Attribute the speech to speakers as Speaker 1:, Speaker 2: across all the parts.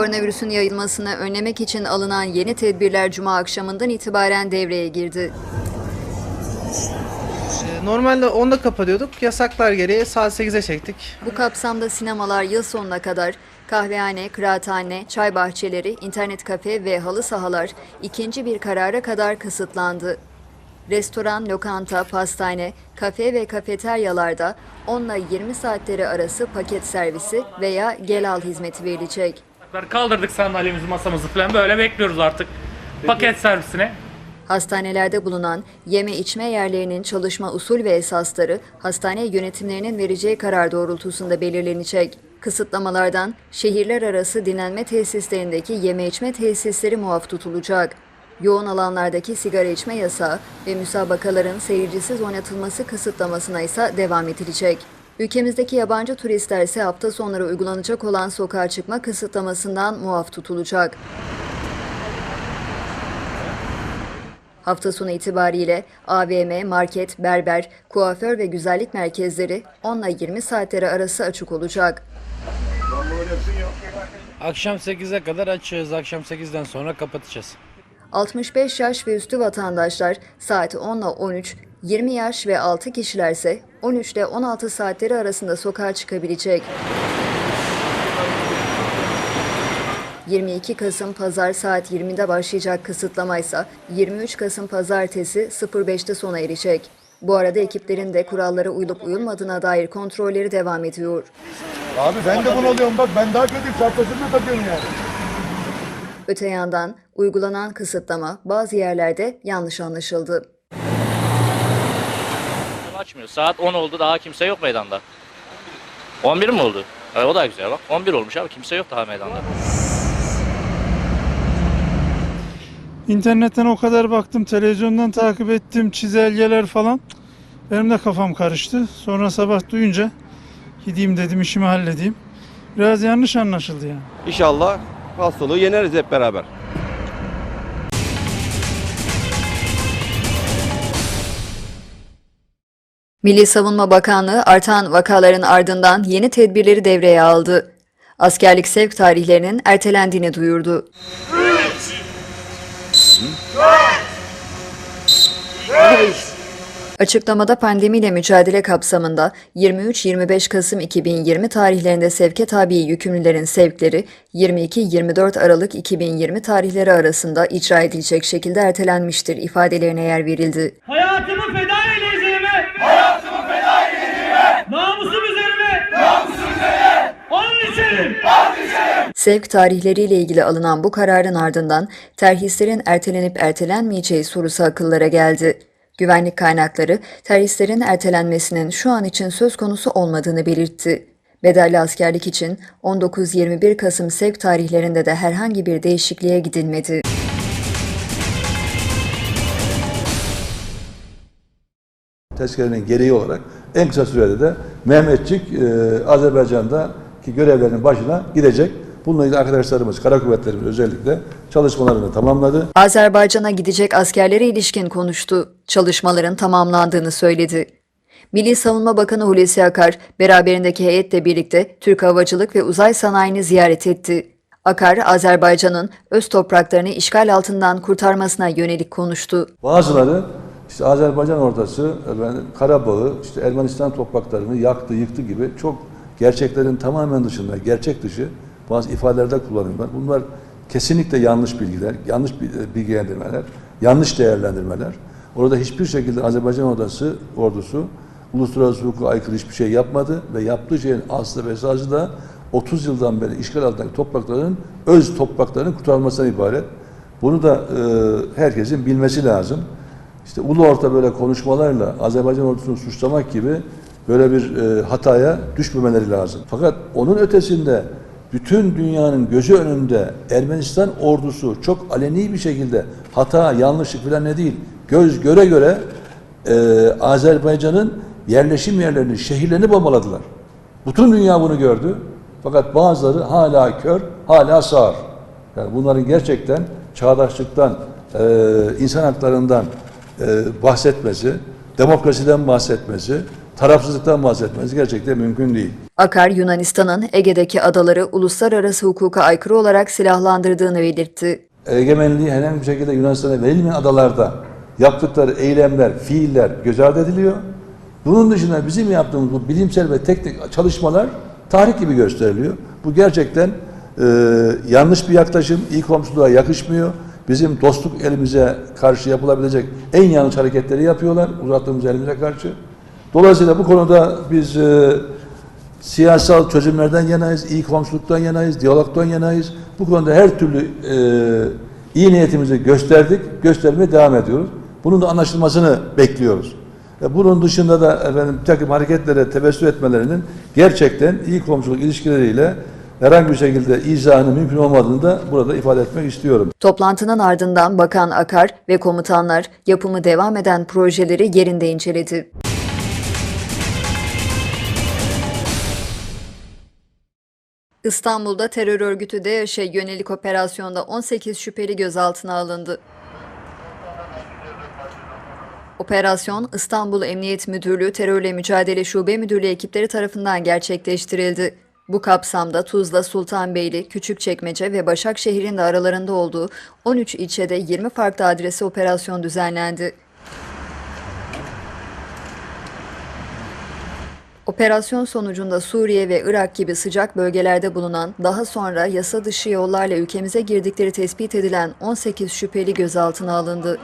Speaker 1: Koronavirüsün yayılmasını önlemek için alınan yeni tedbirler Cuma akşamından itibaren devreye girdi.
Speaker 2: Ee, Normalde 10'da kapatıyorduk. Yasaklar gereği saat 8'e çektik.
Speaker 1: Bu kapsamda sinemalar yıl sonuna kadar kahvehane, kıraathane, çay bahçeleri, internet kafe ve halı sahalar ikinci bir karara kadar kısıtlandı. Restoran, lokanta, pastane, kafe ve kafeteryalarda 10 ile 20 saatleri arası paket servisi veya gel al hizmeti verilecek.
Speaker 3: Kaldırdık sandalyemizi, masamızı falan böyle bekliyoruz artık paket servisine.
Speaker 1: Hastanelerde bulunan yeme içme yerlerinin çalışma usul ve esasları hastane yönetimlerinin vereceği karar doğrultusunda belirlenecek. Kısıtlamalardan şehirler arası dinlenme tesislerindeki yeme içme tesisleri muaf tutulacak. Yoğun alanlardaki sigara içme yasağı ve müsabakaların seyircisiz oynatılması kısıtlamasına ise devam edilecek. Ülkemizdeki yabancı turistler ise hafta sonları uygulanacak olan sokağa çıkma kısıtlamasından muaf tutulacak. Hafta sonu itibariyle AVM, market, berber, kuaför ve güzellik merkezleri 10 ile 20 saatleri arası açık olacak.
Speaker 4: Akşam 8'e kadar açığız. Akşam 8'den sonra kapatacağız.
Speaker 1: 65 yaş ve üstü vatandaşlar saat 10 ile 13, 20 yaş ve altı kişilerse 13 ile 16 saatleri arasında sokağa çıkabilecek. 22 Kasım Pazar saat 20'de başlayacak kısıtlama ise 23 Kasım Pazartesi 05'te sona erecek. Bu arada ekiplerin de kurallara uyulup uyulmadığına dair kontrolleri devam ediyor.
Speaker 5: Abi ben de bunu alıyorum bak ben daha kötü çarpmasını takıyorum yani.
Speaker 1: Öte yandan uygulanan kısıtlama bazı yerlerde yanlış anlaşıldı.
Speaker 6: Açmıyor. Saat 10 oldu daha kimse yok meydanda. 11 mi oldu? Evet, o da güzel bak. 11 olmuş abi kimse yok daha meydanda.
Speaker 7: İnternetten o kadar baktım, televizyondan takip ettim, çizelgeler falan. Benim de kafam karıştı. Sonra sabah duyunca gideyim dedim işimi halledeyim. Biraz yanlış anlaşıldı yani.
Speaker 8: İnşallah hastalığı yeneriz hep beraber.
Speaker 1: Milli Savunma Bakanlığı artan vakaların ardından yeni tedbirleri devreye aldı. Askerlik sevk tarihlerinin ertelendiğini duyurdu. Açıklamada pandemiyle mücadele kapsamında 23-25 Kasım 2020 tarihlerinde sevke tabi yükümlülerin sevkleri 22-24 Aralık 2020 tarihleri arasında icra edilecek şekilde ertelenmiştir ifadelerine yer verildi.
Speaker 3: Hayatımı feda edeceğime, hayatımı feda edeceğime, namusum üzerime, namusum üzerine, onun içerim.
Speaker 1: Sevk tarihleriyle ilgili alınan bu kararın ardından terhislerin ertelenip ertelenmeyeceği sorusu akıllara geldi. Güvenlik kaynakları terhislerin ertelenmesinin şu an için söz konusu olmadığını belirtti. Bedelli askerlik için 19-21 Kasım sevk tarihlerinde de herhangi bir değişikliğe gidilmedi.
Speaker 5: Tezkerenin gereği olarak en kısa sürede de Mehmetçik e, Azerbaycan'daki görevlerinin başına gidecek. Bununla ilgili arkadaşlarımız, kara kuvvetlerimiz özellikle çalışmalarını tamamladı.
Speaker 1: Azerbaycan'a gidecek askerlere ilişkin konuştu. Çalışmaların tamamlandığını söyledi. Milli Savunma Bakanı Hulusi Akar, beraberindeki heyetle birlikte Türk Havacılık ve Uzay Sanayi'ni ziyaret etti. Akar, Azerbaycan'ın öz topraklarını işgal altından kurtarmasına yönelik konuştu.
Speaker 5: Bazıları işte Azerbaycan ortası, efendim, Karabağ'ı, işte Ermenistan topraklarını yaktı, yıktı gibi çok gerçeklerin tamamen dışında, gerçek dışı bazı ifadelerde kullanıyorlar. Bunlar kesinlikle yanlış bilgiler, yanlış bilgilendirmeler, yanlış değerlendirmeler. Orada hiçbir şekilde Azerbaycan ordusu, ordusu uluslararası hukuka aykırı hiçbir şey yapmadı ve yaptığı şeyin aslı ve esası da 30 yıldan beri işgal altındaki toprakların öz topraklarının kurtarılmasından ibaret. Bunu da e, herkesin bilmesi lazım. İşte ulu orta böyle konuşmalarla Azerbaycan ordusunu suçlamak gibi böyle bir e, hataya düşmemeleri lazım. Fakat onun ötesinde bütün dünyanın gözü önünde Ermenistan ordusu çok aleni bir şekilde hata, yanlışlık falan ne değil. Göz göre göre e, Azerbaycan'ın yerleşim yerlerini, şehirlerini bombaladılar. Bütün dünya bunu gördü. Fakat bazıları hala kör, hala sağır. Yani bunların gerçekten çağdaşlıktan, e, insan haklarından e, bahsetmesi, demokrasiden bahsetmesi, tarafsızlıktan bahsetmeniz gerçekten mümkün değil.
Speaker 1: Akar, Yunanistan'ın Ege'deki adaları uluslararası hukuka aykırı olarak silahlandırdığını belirtti.
Speaker 5: Egemenliği herhangi bir şekilde Yunanistan'a verilmeyen adalarda yaptıkları eylemler, fiiller göz ardı ediliyor. Bunun dışında bizim yaptığımız bu bilimsel ve teknik çalışmalar tarih gibi gösteriliyor. Bu gerçekten e, yanlış bir yaklaşım, iyi komşuluğa yakışmıyor. Bizim dostluk elimize karşı yapılabilecek en yanlış hareketleri yapıyorlar, uzattığımız elimize karşı. Dolayısıyla bu konuda biz e, siyasal çözümlerden yanayız, iyi komşuluktan yanayız, diyalogtan yanayız. Bu konuda her türlü e, iyi niyetimizi gösterdik, göstermeye devam ediyoruz. Bunun da anlaşılmasını bekliyoruz. E, bunun dışında da efendim bir takım hareketlere tebessüm etmelerinin gerçekten iyi komşuluk ilişkileriyle herhangi bir şekilde izahının mümkün olmadığını da burada ifade etmek istiyorum.
Speaker 1: Toplantının ardından Bakan Akar ve komutanlar yapımı devam eden projeleri yerinde inceledi. İstanbul'da terör örgütü DAEŞ'e yönelik operasyonda 18 şüpheli gözaltına alındı. Operasyon İstanbul Emniyet Müdürlüğü Terörle Mücadele Şube Müdürlüğü ekipleri tarafından gerçekleştirildi. Bu kapsamda Tuzla, Sultanbeyli, Küçükçekmece ve Başakşehir'in de aralarında olduğu 13 ilçede 20 farklı adrese operasyon düzenlendi. Operasyon sonucunda Suriye ve Irak gibi sıcak bölgelerde bulunan, daha sonra yasa dışı yollarla ülkemize girdikleri tespit edilen 18 şüpheli gözaltına alındı.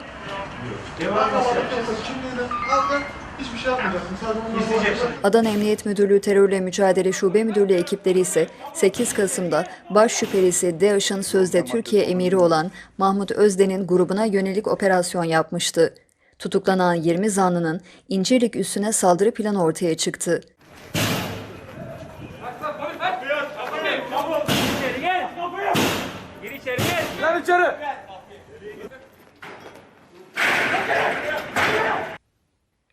Speaker 1: Adana Emniyet Müdürlüğü Terörle Mücadele Şube Müdürlüğü ekipleri ise 8 Kasım'da baş şüphelisi DAEŞ'ın sözde Türkiye emiri olan Mahmut Özden'in grubuna yönelik operasyon yapmıştı. Tutuklanan 20 zanlının İncirlik üssüne saldırı planı ortaya çıktı.
Speaker 3: Gir içeri gel. Gel içeri.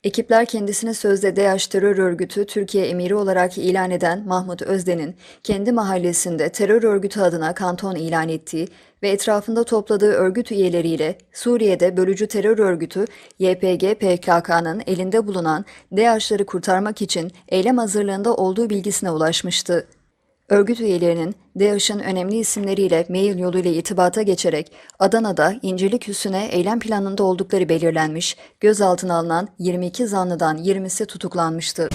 Speaker 1: Ekipler kendisini sözde DAEŞ terör örgütü Türkiye emiri olarak ilan eden Mahmut Özden'in kendi mahallesinde terör örgütü adına kanton ilan ettiği ve etrafında topladığı örgüt üyeleriyle Suriye'de bölücü terör örgütü YPG PKK'nın elinde bulunan DAEŞ'ları kurtarmak için eylem hazırlığında olduğu bilgisine ulaşmıştı. Örgüt üyelerinin DAEŞ'ın önemli isimleriyle mail yoluyla itibata geçerek Adana'da İncirlik Üssü'ne eylem planında oldukları belirlenmiş, gözaltına alınan 22 zanlıdan 20'si tutuklanmıştı.